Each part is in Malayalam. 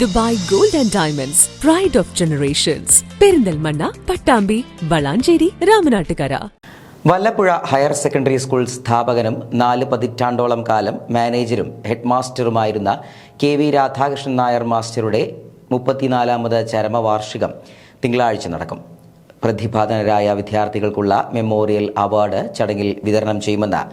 Dubai gold and diamonds pride of generations Perinthalmanna Pattambi Valanchery Ramanattukara. Vallappuzha higher secondary school സ്ഥാപകനും നാല് പതിറ്റാണ്ടോളം കാലം മാനേജരും ഹെഡ്മാസ്റ്ററുമായിരുന്ന കെ വി രാധാകൃഷ്ണൻ നായർ മാസ്റ്ററുടെ മുപ്പത്തിനാലാമത് ചരമവാർഷികം തിങ്കളാഴ്ച നടക്കും. പ്രതിഭാതനരായ വിദ്യാർത്ഥികൾക്കുള്ള മെമ്മോറിയൽ അവാർഡ് ചടങ്ങിൽ വിതരണം ചെയ്യുമെന്ന്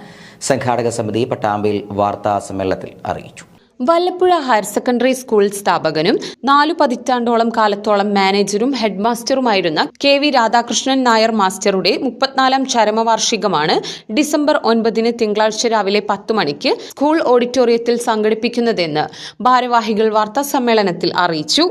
സംഘാടക സമിതി പട്ടാമ്പിയിൽ വാർത്താ സമ്മേളനത്തിൽ അറിയിച്ചു. വല്ലപ്പുഴ ഹയർ സെക്കൻഡറി സ്കൂൾ സ്ഥാപകനും നാലു പതിറ്റാണ്ടോളം കാലത്തോളം മാനേജരും ഹെഡ്മാസ്റ്ററുമായിരുന്ന കെ വി രാധാകൃഷ്ണൻ നായർ മാസ്റ്ററുടെ മുപ്പത്തിനാലാം ചരമവാർഷികമാണ് ഡിസംബർ ഒൻപതിന് തിങ്കളാഴ്ച രാവിലെ പത്ത് മണിക്ക് സ്കൂൾ ഓഡിറ്റോറിയത്തിൽ സംഘടിപ്പിക്കുന്നതെന്ന് ഭാരവാഹികൾ വാർത്താ സമ്മേളനത്തിൽ അറിയിച്ചു.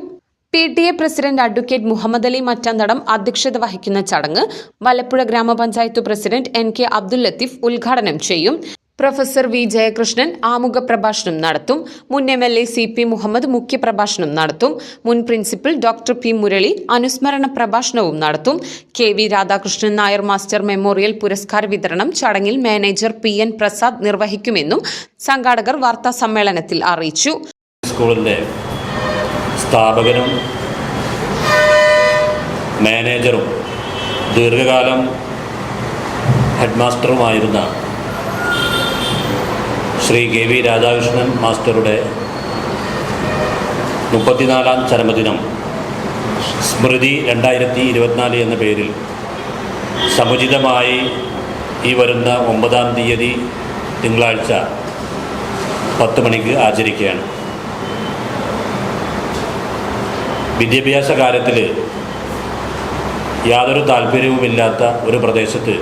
P T A president advocate Muhammad Ali Mattanthadam അധ്യക്ഷത വഹിക്കുന്ന ചടങ്ങ് വല്ലപ്പുഴ ഗ്രാമപഞ്ചായത്ത് president N K Abdul Latheef ഉദ്ഘാടനം ചെയ്യും. പ്രൊഫസർ വി ജയകൃഷ്ണൻ ആമുഖ പ്രഭാഷണം നടത്തും. മുൻ M L A C P Muhammad മുഖ്യപ്രഭാഷണം നടത്തും. മുൻ പ്രിൻസിപ്പൽ ഡോക്ടർ പി മുരളി അനുസ്മരണ പ്രഭാഷണവും നടത്തും. K V Radhakrishnan Nair master memorial പുരസ്കാര വിതരണം ചടങ്ങിൽ മാനേജർ പി എൻ പ്രസാദ് നിർവഹിക്കുമെന്നും സംഘാടകർ വാർത്താ സമ്മേളനത്തിൽ അറിയിച്ചു. സ്കൂളിന്റെ സ്ഥാപകനും മാനേജറും ദീർഘകാലം ഹെഡ്മാസ്റ്ററുമായിരുന്ന ശ്രീ കെ വി രാധാകൃഷ്ണൻ മാസ്റ്ററുടെ മുപ്പത്തിനാലാം ചരമദിനം. സ്മൃതി രണ്ടായിരത്തി ഇരുപത്തിനാല് എന്ന പേരിൽ സമുചിതമായി ഈ വരുന്ന ഒമ്പതാം തീയതി തിങ്കളാഴ്ച പത്ത് മണിക്ക് ആചരിക്കുകയാണ്. വിദ്യാഭ്യാസ കാര്യത്തിൽ യാതൊരു താല്പര്യവുമില്ലാത്ത ഒരു പ്രദേശത്ത്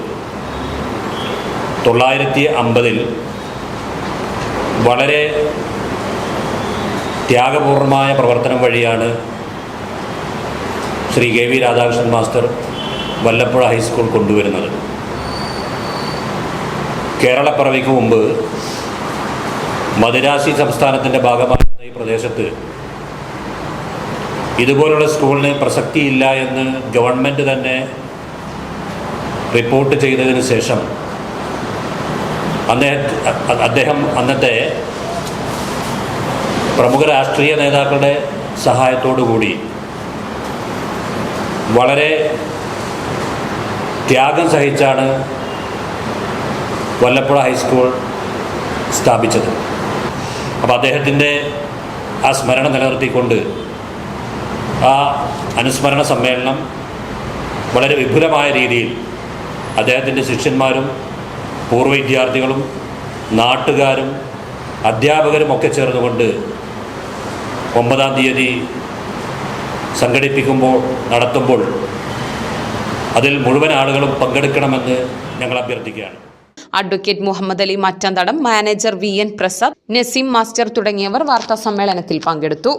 തൊള്ളായിരത്തി അമ്പതിൽ വളരെ ത്യാഗപൂർണമായ പ്രവർത്തനം വഴിയാണ് Shri K V Radhakrishnan master Vallappuzha high school കൊണ്ടുവരുന്നത്. കേരളപ്പിറവിക്ക് മുമ്പ് മദിരാശി സംസ്ഥാനത്തിന്റെ ഭാഗമായിരുന്ന ഈ പ്രദേശത്ത് ഇതുപോലുള്ള സ്കൂളിന് പ്രസക്തിയില്ല എന്ന് ഗവൺമെന്റ് തന്നെ റിപ്പോർട്ട് ചെയ്തതിന് ശേഷം അദ്ദേഹം അദ്ദേഹം അന്നത്തെ പ്രമുഖ രാഷ്ട്രീയ നേതാക്കളുടെ കൂടി വളരെ ത്യാഗം സഹിച്ചാണ് വല്ലപ്പുഴ ഹൈസ്കൂൾ സ്ഥാപിച്ചത്. അപ്പോൾ അദ്ദേഹത്തിന്റെ ആ സ്മരണ നിലനിർത്തിക്കൊണ്ട് ആ അനുസ്മരണ സമ്മേളനം വളരെ വിപുലമായ രീതിയിൽ അദ്ദേഹത്തിന്റെ ശിഷ്യന്മാരും പൂർവ വിദ്യാർത്ഥികളും നാട്ടുകാരും അധ്യാപകരും ഒക്കെ ചേർന്നുകൊണ്ട് ഒമ്പതാം തീയതി സംഘടിപ്പിക്കുമ്പോൾ നടത്തുമ്പോൾ അതിൽ മുഴുവൻ ആളുകളും പങ്കെടുക്കണമെന്ന് ഞങ്ങൾ അഭ്യർത്ഥിക്കുകയാണ്. Advocate Muhammad Ali Mattanthadam manager V N Prasad Naseem master തുടങ്ങിയവർ വാർത്താ സമ്മേളനത്തിൽ പങ്കെടുത്തു.